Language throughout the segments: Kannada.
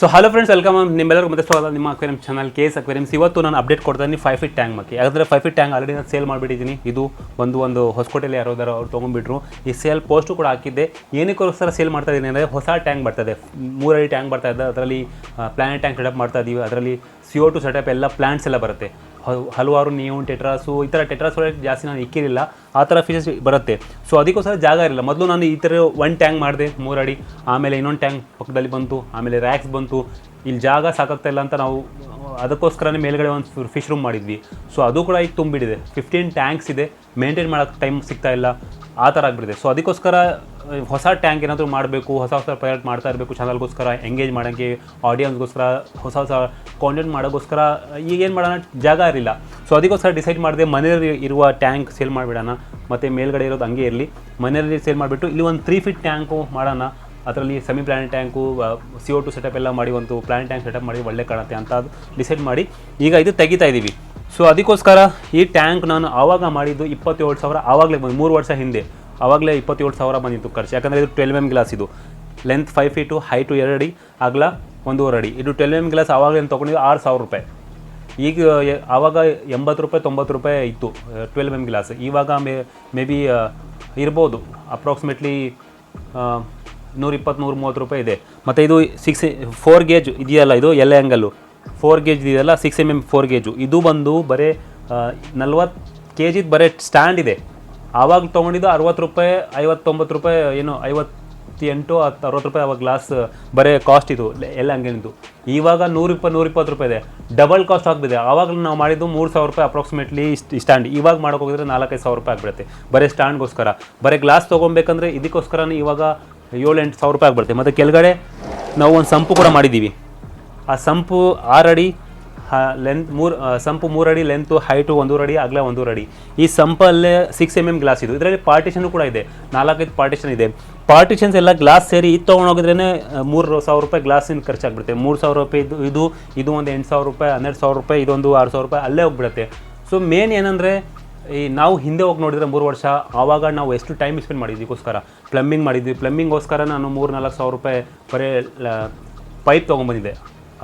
ಸೊ ಹಲೋ ಫ್ರೆಂಡ್ಸ್ ವೆಲ್ಕಮ್ ನಿಮ್ಮೆಲ್ಲರಿಗೂ ಮತ್ತೆ ಸ್ವಾಗತ. ನಿಮ್ಮ ಅಕ್ವೇರಿಯಂ ಚಾನಲ್ ಕೇಸ್ ಅಕ್ವೇರಿಯಮ್ಸ್ ಇವತ್ತು ನಾನು ಅಪ್ಡೇಟ್ ಕೊಡ್ತೀನಿ ಫೈವ್ ಫೀಟ್ ಟ್ಯಾಂಕ್ ಬಗ್ಗೆ. ಯಾಕಂದರೆ ಫೈವ್ ಫೀಟ್ ಟ್ಯಾಂಕ್ ಆಲ್ರೆಡಿ ನಾನು ಸೇಲ್ ಮಾಡಿಬಿಟ್ಟಿದ್ದೀನಿ. ಇದು ಒಂದು ಒಂದು ಹೊಸಕೋಟೆಯಲ್ಲಿ ಯಾರೋದಾರು ಅವ್ರು ತೊಗೊಂಡ್ಬಿಟ್ರು. ಈ ಸೇಲ್ ಪೋಸ್ಟು ಕೂಡ ಹಾಕಿದ್ದೆ. ಏನಕ್ಕೋಸ್ಕರ ಸೇಲ್ ಮಾಡ್ತಾ ಇದ್ದೀನಿ ಅಂದರೆ ಹೊಸ ಟ್ಯಾಂಕ್ ಬರ್ತದೆ ಮೂರಡಿ ಟ್ಯಾಂಕ್ ಬರ್ತಾ ಇದೆ. ಅದರಲ್ಲಿ ಪ್ಲಾನೆಟ್ ಟ್ಯಾಂಕ್ ಸೆಟಪ್ ಮಾಡ್ತಾ ಇದ್ದೀವಿ ಅದರಲ್ಲಿ ಸಿ ಟು ಸೆಟಪ್ ಎಲ್ಲ ಪ್ಲಾಂಟ್ಸ್ ಎಲ್ಲ ಬರುತ್ತೆ. ಹಲವಾರು ನೀವು ಟೆಟ್ರಾಸು ಈ ಥರ ಟೆಟ್ರಾಸ್ ಜಾಸ್ತಿ ನಾನು ಇಕ್ಕಿರಲಿಲ್ಲ. ಆ ಥರ ಫೀಚರ್ಸ್ ಬರುತ್ತೆ. ಸೊ ಅದಕ್ಕೋಸ್ಕರ ಜಾಗ ಇರಲಿಲ್ಲ ಮೊದಲು ನಾನು ಈ ಥರ ಒನ್ ಟ್ಯಾಂಕ್ ಮಾಡಿದೆ, ಮೂರಡಿ. ಆಮೇಲೆ ಇನ್ನೊಂದು ಟ್ಯಾಂಕ್ ಪಕ್ಕದಲ್ಲಿ ಬಂತು. ಆಮೇಲೆ ರ್ಯಾಕ್ಸ್ ಬಂತು. ಇಲ್ಲಿ ಜಾಗ ಸಾಕಾಗ್ತಾ ಇಲ್ಲ ಅಂತ ನಾವು, ಅದಕ್ಕೋಸ್ಕರನೇ ಮೇಲ್ಗಡೆ ಒಂದು ಫಿಶ್ ರೂಮ್ ಮಾಡಿದ್ವಿ. ಸೊ ಅದು ಕೂಡ ಈಗ ತುಂಬಿಡಿದೆ ಫಿಫ್ಟೀನ್ ಟ್ಯಾಂಕ್ಸ್ ಇದೆ. ಮೇಂಟೈನ್ ಮಾಡೋಕ್ಕೆ ಟೈಮ್ ಸಿಗ್ತಾ ಇಲ್ಲ. ಆ ಥರ ಆಗಿಬಿಟ್ಟಿದೆ. ಸೊ ಅದಕ್ಕೋಸ್ಕರ ಹೊಸ ಟ್ಯಾಂಕ್ ಏನಾದರೂ ಮಾಡಬೇಕು, ಹೊಸ ಹೊಸ ಪ್ರಾಜೆಕ್ಟ್ ಮಾಡ್ತಾ ಇರಬೇಕು ಚಾನಲ್ಗೋಸ್ಕರ ಎಂಗೇಜ್ ಮಾಡೋಕ್ಕೆ ಆಡಿಯನ್ಸ್ಗೋಸ್ಕರ ಹೊಸ ಹೊಸ ಕಾಂಟೆಂಟ್ ಮಾಡೋಕ್ಕೋಸ್ಕರ ಈಗೇನು ಮಾಡೋಣ, ಜಾಗ ಇರಲಿಲ್ಲ. ಸೊ ಅದಕ್ಕೋಸ್ಕರ ಡಿಸೈಡ್ ಮಾಡಿದೆ, ಮನೆಯಲ್ಲಿ ಇರುವ ಟ್ಯಾಂಕ್ ಸೇಲ್ ಮಾಡಿಬಿಡೋಣ. ಮತ್ತು ಮೇಲ್ಗಡೆ ಇರೋದು ಹಂಗೆ ಇರಲಿ. ಮನೆಯಲ್ಲಿ ಸೇಲ್ ಮಾಡಿಬಿಟ್ಟು, ಇಲ್ಲಿ ಒಂದು ತ್ರೀ ಫೀಟ್ ಟ್ಯಾಂಕು ಮಾಡೋಣ. ಅದರಲ್ಲಿ semi planted tank C O two setup ಎಲ್ಲ ಮಾಡಿ ಒಂದು ಪ್ಲಾನೆಟ್ ಟ್ಯಾಂಕ್ ಸೆಟಪ್ ಮಾಡಿ ಒಳ್ಳೆ ಕಾಣುತ್ತೆ ಅಂತ ಡಿಸೈಡ್ ಮಾಡಿ, ಈಗ ಇದು ತೆಗಿತಾ ಇದ್ದೀವಿ ಸೊ ಅದಕ್ಕೋಸ್ಕರ ಈ ಟ್ಯಾಂಕ್ ನಾನು ಆವಾಗ ಮಾಡಿದ್ದು ಇಪ್ಪತ್ತೇಳು ಸಾವಿರ, ಆವಾಗಲೇ ಬಂದು ಮೂರು ವರ್ಷ ಹಿಂದೆ. ಆವಾಗಲೇ ಇಪ್ಪತ್ತೇಳು ಸಾವಿರ ಬಂದಿತ್ತು ಖರ್ಚು. ಯಾಕಂದರೆ ಇದು ಟ್ವೆಲ್ವ್ ಎಂ ಗ್ಲಾಸ್ ಇದು. ಲೆಂತ್ ಫೈವ್ ಫೀಟು ಹೈಟು ಎರಡು ಅಡಿ, ಅಗಲ ಒಂದೂವರೆ ಅಡಿ. ಇದು ಟ್ವೆಲ್ವ್ ಎಂ ಗ್ಲಾಸ್ ಆವಾಗಲೇ ತೊಗೊಂಡಿದ್ದು ಆರು ಸಾವಿರ ರೂಪಾಯಿ. ಈಗ ಆವಾಗ ಎಂಬತ್ತು ರೂಪಾಯಿ, ತೊಂಬತ್ತು ರೂಪಾಯಿ ಇತ್ತು ಟ್ವೆಲ್ವ್ ಎಂ ಗ್ಲಾಸ್ ಇವಾಗ ಮೇ ಮೇ ಬಿ ಇರ್ಬೋದು. ಅಪ್ರಾಕ್ಸಿಮೇಟ್ಲಿ ನೂರಿಪ್ಪತ್ತು ನೂರು ಮೂವತ್ತು ರೂಪಾಯಿ ಇದೆ. ಮತ್ತು ಇದು ಸಿಕ್ಸ್ ಫೋರ್ ಗೇಜ್ ಇದೆಯಲ್ಲ, ಇದು ಎಲ್ಲ ಆ್ಯಂಗಲ್ಲು ಫೋರ್ ಗೇಜ್ ಇದೆಯಲ್ಲ six M M four gauge ಇದು ಬಂದು ಬರೀ ನಲ್ವತ್ತು ಕೆ ಜಿದು ಬರೀ ಸ್ಟ್ಯಾಂಡ್ ಇದೆ. ಆವಾಗ ತೊಗೊಂಡಿದ್ದು ಅರವತ್ತು ರೂಪಾಯಿ, ಐವತ್ತೊಂಬತ್ತು ರೂಪಾಯಿ, ಏನು ಐವತ್ತೆಂಟು ಹತ್ತು ಅರವತ್ತು ರೂಪಾಯಿ ಆವಾಗ ಗ್ಲಾಸ್ ಬರೀ ಕಾಸ್ಟ್ ಇದು, ಎಲ್ಲ ಹಂಗೇನಿದ್ದು ಇವಾಗ ನೂರು ರೂಪಾಯಿ ನೂರಿಪ್ಪತ್ತು ರೂಪಾಯಿ ಇದೆ. ಡಬಲ್ ಕಾಸ್ಟ್ ಆಗ್ತಿದೆ ಆವಾಗ ನಾವು ಮಾಡಿದ್ದು ಮೂರು ಸಾವಿರ ರೂಪಾಯಿ ಅಪ್ರಾಕ್ಸಿಮೇಟ್ಲಿ ಸ್ಟ್ಯಾಂಡ್ ಇವಾಗ ಮಾಡೋಕೆ ಹೋಗಿದ್ರೆ ನಾಲ್ಕೈದು ಸಾವಿರ ರೂಪಾಯಿ ಆಗಿಬಿಡುತ್ತೆ. ಬರೀ ಸ್ಟ್ಯಾಂಡ್ಗೋಸ್ಕರ ಬರೀ ಗ್ಲಾಸ್ ತೊಗೊಬೇಕಂದ್ರೆ ಇದಕ್ಕೋಸ್ಕರನೇ ಇವಾಗ ಏಳು ಎಂಟು ಸಾವಿರ ರೂಪಾಯಿ ಆಗಿಬಿಡುತ್ತೆ. ಮತ್ತು ಕೆಳಗಡೆ ನಾವು ಒಂದು ಸಂಪು ಕೂಡ ಮಾಡಿದ್ದೀವಿ. ಆ ಸಂಪು ಆರಡಿ ಲೆಂತ್ ಮೂರು ಸಂಪು ಮೂರಡಿ ಲೆಂತು ಹೈಟು ಒಂದೂರು ಅಡಿ ಅಗಲ ಒಂದೂರು ಅಡಿ ಈ ಸಂಪಲ್ಲೇ ಸಿಕ್ಸ್ ಎಂ ಎಂ ಗ್ಲಾಸ್ ಇದು. ಇದರಲ್ಲಿ ಪಾರ್ಟಿಷನ್ ಕೂಡ ಇದೆ. ನಾಲ್ಕೈದು ಪಾರ್ಟಿಷನ್ ಇದೆ. ಪಾರ್ಟಿಷನ್ಸ್ ಎಲ್ಲ ಗ್ಲಾಸ್ ಸೇರಿ ಇದು ತೊಗೊಂಡೋಗಿದ್ರೇ ಮೂರು ಸಾವಿರ ರೂಪಾಯಿ ಗ್ಲಾಸಿನ ಖರ್ಚಾಗ್ಬಿಡುತ್ತೆ. ಮೂರು ಸಾವಿರ ರೂಪಾಯಿ ಇದು ಇದು ಇದು ಒಂದು ಎಂಟು ಸಾವಿರ ರೂಪಾಯಿ, ಹನ್ನೆರಡು ಸಾವಿರ ರೂಪಾಯಿ, ಇದೊಂದು ಆರು ಸಾವಿರ ರೂಪಾಯಿ, ಅಲ್ಲೇ ಹೋಗ್ಬಿಡುತ್ತೆ. ಸೊ ಮೇನ್ ಏನಂದರೆ, ಈ ನಾವು ಹಿಂದೆ ಹೋಗಿ ನೋಡಿದ್ರೆ ಮೂರು ವರ್ಷ, ಆವಾಗ ನಾವು ಎಷ್ಟು ಟೈಮ್ ಸ್ಪೆಂಡ್ ಮಾಡಿದ್ವಿ ಇದಕ್ಕೋಸ್ಕರ ಪ್ಲಂಬಿಂಗ್ ಮಾಡಿದ್ವಿ. ಪ್ಲಂಬಿಂಗ್ಗೋಸ್ಕರ ನಾನು ಮೂರು ನಾಲ್ಕು ಸಾವಿರ ರೂಪಾಯಿ ಬರೀ ಪೈಪ್ ತೊಗೊಂಬಂದಿದ್ದೆ.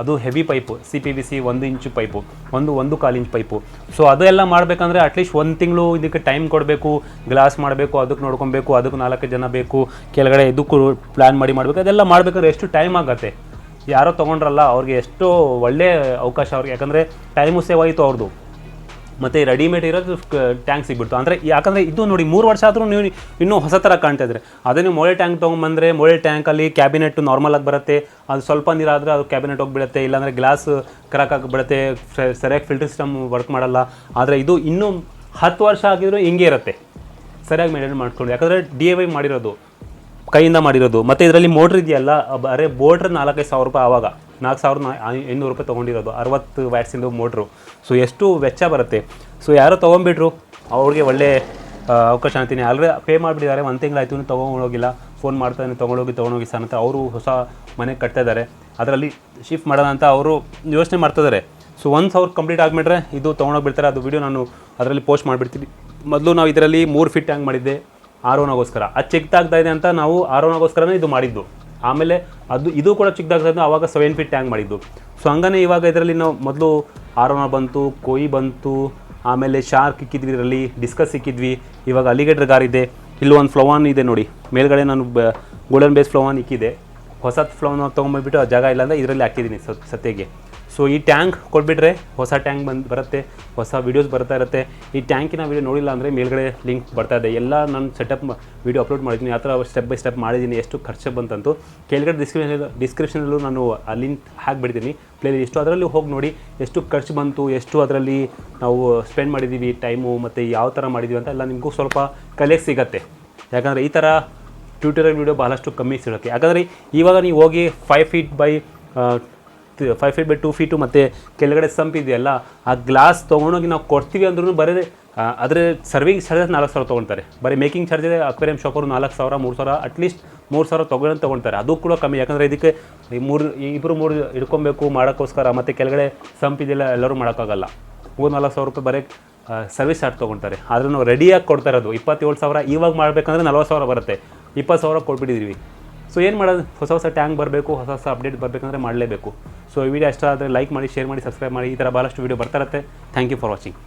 ಅದು heavy pipe C P V C ಒಂದು ಇಂಚು ಪೈಪು ಒಂದು ಒಂದು ಕಾಲು ಇಂಚ್ ಪೈಪು ಸೊ ಅದೆಲ್ಲ ಮಾಡಬೇಕಂದ್ರೆ ಅಟ್ಲೀಸ್ಟ್ ಒಂದು ತಿಂಗಳು ಇದಕ್ಕೆ ಟೈಮ್ ಕೊಡಬೇಕು ಗ್ಲಾಸ್ ಮಾಡಬೇಕು, ಅದಕ್ಕೆ ನೋಡ್ಕೊಬೇಕು, ಅದಕ್ಕೆ ನಾಲ್ಕು ಜನ ಬೇಕು, ಕೆಳಗಡೆ ಇದಕ್ಕೂ ಪ್ಲ್ಯಾನ್ ಮಾಡಿ ಮಾಡಬೇಕು, ಅದೆಲ್ಲ ಮಾಡಬೇಕಾದ್ರೆ ಎಷ್ಟು ಟೈಮ್ ಆಗುತ್ತೆ? ಯಾರೋ ತೊಗೊಂಡ್ರಲ್ಲ, ಅವ್ರಿಗೆ ಎಷ್ಟೋ ಒಳ್ಳೆ ಅವಕಾಶ ಅವ್ರಿಗೆ. ಯಾಕಂದರೆ ಟೈಮು ಸೇವ್ ಆಯಿತು ಅವ್ರದ್ದು ಮತ್ತು ರೆಡಿಮೇಡ್ ಇರೋದು ಟ್ಯಾಂಕ್ ಸಿಗ್ಬಿಡ್ತು. ಅಂದರೆ ಯಾಕಂದರೆ ಇದು ನೋಡಿ ಮೂರು ವರ್ಷ ಆದರೂ ನೀವು ಇನ್ನೂ ಹೊಸ ಥರ ಕಾಣ್ತಾ ಇದ್ರೆ. ಅದೇ ನೀವು ಮೊಳೆ ಟ್ಯಾಂಕ್ ತೊಗೊಂಬಂದರೆ ಮೊಳೆ ಟ್ಯಾಂಕಲ್ಲಿ ಕ್ಯಾಬಿನೆಟ್ ನಾರ್ಮಲ್ ಆಗಿ ಬರುತ್ತೆ. ಅದು ಸ್ವಲ್ಪ ನೀರಾದರೆ ಅದು ಕ್ಯಾಬಿನೆಟ್ ಹೋಗ್ಬಿಡುತ್ತೆ. ಇಲ್ಲಾಂದರೆ ಗ್ಲಾಸ್ ಕ್ರಾಕ್ ಆಗಿಬಿಡುತ್ತೆ ಸರಿಯಾಗಿ ಫಿಲ್ಟರ್ ಸಿಸ್ಟಮ್ ವರ್ಕ್ ಮಾಡಲ್ಲ. ಆದರೆ ಇದು ಇನ್ನೂ ಹತ್ತು ವರ್ಷ ಆಗಿದ್ರೂ ಹಿಂಗೆ ಇರುತ್ತೆ. ಸರಿಯಾಗಿ ಮೇಂಟೈನ್ ಮಾಡ್ಕೊಂಡು ಯಾಕಂದರೆ ಡಿ ಎ ವೈ ಮಾಡಿರೋದು, ಕೈಯಿಂದ ಮಾಡಿರೋದು. ಮತ್ತು ಇದರಲ್ಲಿ ಮೋಟ್ರ್ ಇದೆಯಲ್ಲ ಅರೆ ಬೋಟ್ರ್ ನಾಲ್ಕೈದು ಸಾವಿರ ರೂಪಾಯಿ ಆವಾಗ. ನಾಲ್ಕು ಸಾವಿರದ ಐನೂರು ರೂಪಾಯಿ ತೊಗೊಂಡಿರೋದು, ಅರವತ್ತು ವ್ಯಾಟ್ಸಿಂದು ಮೋಟ್ರು ಸೊ ಎಷ್ಟು ವೆಚ್ಚ ಬರುತ್ತೆ? ಸೊ ಯಾರೋ ತೊಗೊಂಬಿಟ್ರು, ಅವ್ರಿಗೆ ಒಳ್ಳೆ ಅವಕಾಶ ಅಂತೀನಿ. ಆಲ್ರೆಡಿ ಪೇ ಮಾಡಿಬಿಟ್ಟಿದ್ದಾರೆ, ಒಂದು ತಿಂಗಳಾಯ್ತು, ಇನ್ನೂ ತೊಗೊಂಡೋಗಿಲ್ಲ ಫೋನ್ ಮಾಡ್ತಾನೆ ತೊಗೊಂಡೋಗಿ ತೊಗೊಂಡೋಗಿ ಸರ್ ಅಂತ ಅವರು ಹೊಸ ಮನೆ ಕಟ್ತಾ ಇದ್ದಾರೆ. ಅದರಲ್ಲಿ ಶಿಫ್ಟ್ ಮಾಡೋಣ ಅಂತ ಅವರು ಯೋಚನೆ ಮಾಡ್ತಿದ್ದಾರೆ ಸೊ ಒಂದು ಸಾವಿರ ಕಂಪ್ಲೀಟ್ ಆಗಿಬಿಟ್ರೆ, ಇದು ತೊಗೊಂಡೋಗ್ಬಿಡ್ತಾರೆ ಅದು ವಿಡಿಯೋ ನಾನು ಅದರಲ್ಲಿ ಪೋಸ್ಟ್ ಮಾಡಿಬಿಡ್ತೀನಿ. ಮೊದಲು ನಾವು ಇದರಲ್ಲಿ ಮೂರು ಫಿಟ್ ಹ್ಯಾಂಗ್ ಮಾಡಿದ್ದೆ ಆರೋನಗೋಸ್ಕರ ಅದು ಚಿಕ್ಕದಾಗ್ತಾ ಇದೆ ಅಂತ ನಾವು ಆರೋನಗೋಸ್ಕರನೇ ಇದು ಮಾಡಿದ್ದು. ಆಮೇಲೆ ಅದು, ಇದು ಕೂಡ ಚಿಕ್ಕದಾಗ್ತದೆ ಆವಾಗ ಸೆವೆನ್ ಫೀಟ್ ಟ್ಯಾಂಕ್ ಮಾಡಿದ್ದು. ಸೊ ಹಂಗನೇ ಇವಾಗ ಇದರಲ್ಲಿ ನಾವು ಮೊದಲು ಆರೋನ ಬಂತು, ಕೋಯಿ ಬಂತು, ಆಮೇಲೆ ಶಾರ್ಕ್ ಇಕ್ಕಿದ್ವಿ ಇದರಲ್ಲಿ ಡಿಸ್ಕಸ್ ಇಕ್ಕಿದ್ವಿ. ಇವಾಗ ಅಲಿಗೇಟರ್ ಗಾರ್ ಇದೆ. ಇಲ್ಲಿ ಒಂದು ಫ್ಲವಾನ್ ಇದೆ ನೋಡಿ. ಮೇಲ್ಗಡೆ ನಾನು ಗೋಲ್ಡನ್ ಬೇಸ್ ಫ್ಲವಾನ್ ಇಕ್ಕಿದೆ. ಹೊಸ ಫ್ಲವನ್ ತೊಗೊಂಬಂದ್ಬಿಟ್ಟು ಆ ಜಾಗ ಇಲ್ಲ ಅಂದರೆ ಇದರಲ್ಲಿ ಹಾಕಿದ್ದೀನಿ ಸತ್ ಸತ್ಯಗೆ ಸೊ ಈ ಟ್ಯಾಂಕ್ ಕೊಟ್ಬಿಟ್ರೆ ಹೊಸ ಟ್ಯಾಂಕ್ ಬಂದು, ಬರುತ್ತೆ, ಹೊಸ ವೀಡಿಯೋಸ್ ಬರ್ತಾ ಇರುತ್ತೆ. ಈ ಟ್ಯಾಂಕಿನ ವೀಡಿಯೋ ನೋಡಿಲ್ಲ ಅಂದರೆ ಮೇಲ್ಗಡೆ ಲಿಂಕ್ ಬರ್ತಾ ಇದೆ. ಎಲ್ಲ ನಾನು ಸೆಟಪ್ ವೀಡಿಯೋ ಅಪ್ಲೋಡ್ ಮಾಡಿದ್ದೀನಿ. ಆ ಥರ ಸ್ಟೆಪ್ ಬೈ ಸ್ಟೆಪ್ ಮಾಡಿದ್ದೀನಿ. ಎಷ್ಟು ಖರ್ಚು ಬಂತಂತು. ಕೆಳಗಡೆ ಡಿಸ್ಕ್ರಿಪ್ಷನ್ ಡಿಸ್ಕ್ರಿಪ್ಷನಲ್ಲೂ ನಾನು ಆ ಲಿಂಕ್ ಹಾಕಿಬಿಡ್ತೀನಿ ಪ್ಲೇ ಎಷ್ಟು ಅದರಲ್ಲಿ ಹೋಗಿ ನೋಡಿ ಎಷ್ಟು ಖರ್ಚು ಬಂತು, ಎಷ್ಟು ಅದರಲ್ಲಿ ನಾವು ಸ್ಪೆಂಡ್ ಮಾಡಿದ್ದೀವಿ ಟೈಮು ಮತ್ತು ಯಾವ ಥರ ಮಾಡಿದ್ದೀವಿ ಅಂತ ಎಲ್ಲ ನಿಮಗೂ ಸ್ವಲ್ಪ ಕಲೆಕ್ಟ್ ಸಿಗತ್ತೆ. ಯಾಕಂದರೆ ಈ ಥರ ಟ್ಯೂಟೋರಿಯಲ್ ವೀಡಿಯೋ ಬಹಳಷ್ಟು ಕಮ್ಮಿ ಸಿಗುತ್ತೆ. ಯಾಕಂದರೆ ಇವಾಗ ನೀವು ಹೋಗಿ five feet by five feet by two feet ಮತ್ತು ಕೆಳಗಡೆ ಸಂಪ್ ಇದೆಯಲ್ಲ, ಆ ಗ್ಲಾಸ್ ತೊಗೊಂಡೋಗಿ ನಾವು ಕೊಡ್ತೀವಿ ಅಂದ್ರೂ ಬರೀ ಆದರೆ ಸರ್ವಿಂಗ್ ಚಾರ್ಜಸ್ ನಾಲ್ಕು ಸಾವಿರ ತೊಗೊಳ್ತಾರೆ. ಬರೀ ಮೇಕಿಂಗ್ ಚಾರ್ಜ್ ಅಕ್ವೇರಿಯಂ ಶಾಪರು ನಾಲ್ಕು ಸಾವಿರ, ಮೂರು ಸಾವಿರ ಅಟ್ಲೀಸ್ಟ್ ಮೂರು ಸಾವಿರ ತೊಗೊಂಡು ತೊಗೊಳ್ತಾರೆ. ಅದು ಕೂಡ ಕಮ್ಮಿ, ಯಾಕಂದರೆ ಇದಕ್ಕೆ ಈ ಮೂರು ಇಬ್ಬರು ಮೂರು ಇಟ್ಕೊಬೇಕು ಮಾಡೋಕ್ಕೋಸ್ಕರ, ಮತ್ತು ಕೆಳಗಡೆ ಸಂಪ್ ಇದೆಲ್ಲ ಎಲ್ಲರೂ ಮಾಡೋಕ್ಕಾಗಲ್ಲ. ಮೂರು ನಾಲ್ಕು ಸಾವಿರ ರೂಪಾಯಿ ಬರೀ ಸರ್ವಿಸ್ ಚಾರ್ಜ್ ತೊಗೊಳ್ತಾರೆ. ಆದರೆ ನಾವು ರೆಡಿಯಾಗಿ ಕೊಡ್ತಾ ಇರೋದು. ಇಪ್ಪತ್ತೇಳು ಸಾವಿರ ಇವಾಗ ಮಾಡಬೇಕಂದ್ರೆ ನಲ್ವತ್ತು ಸಾವಿರ ಬರುತ್ತೆ. ಇಪ್ಪತ್ತು ಸಾವಿರ ಕೊಟ್ಬಿಟ್ಟಿದ್ದೀವಿ ಸೊ ಏನು ಮಾಡೋದು? ಹೊಸ ಹೊಸ ಟ್ಯಾಂಕ್ ಬರಬೇಕು, ಹೊಸ ಹೊಸ ಅಪ್ಡೇಟ್ ಬರಬೇಕಂದ್ರೆ ಮಾಡಲೇಬೇಕು. ಸೊ ಈ ವಿಡಿಯೋ ಇಷ್ಟ ಆದರೆ ಲೈಕ್ ಮಾಡಿ ಶೇರ್ ಮಾಡಿ ಸಬ್ಸ್ಕ್ರೈಬ್ ಮಾಡಿ, ಈ ಥರ ಭಾಳಷ್ಟು ವೀಡಿಯೋ ಬರ್ತಾ ಇರುತ್ತೆ. Thank you for watching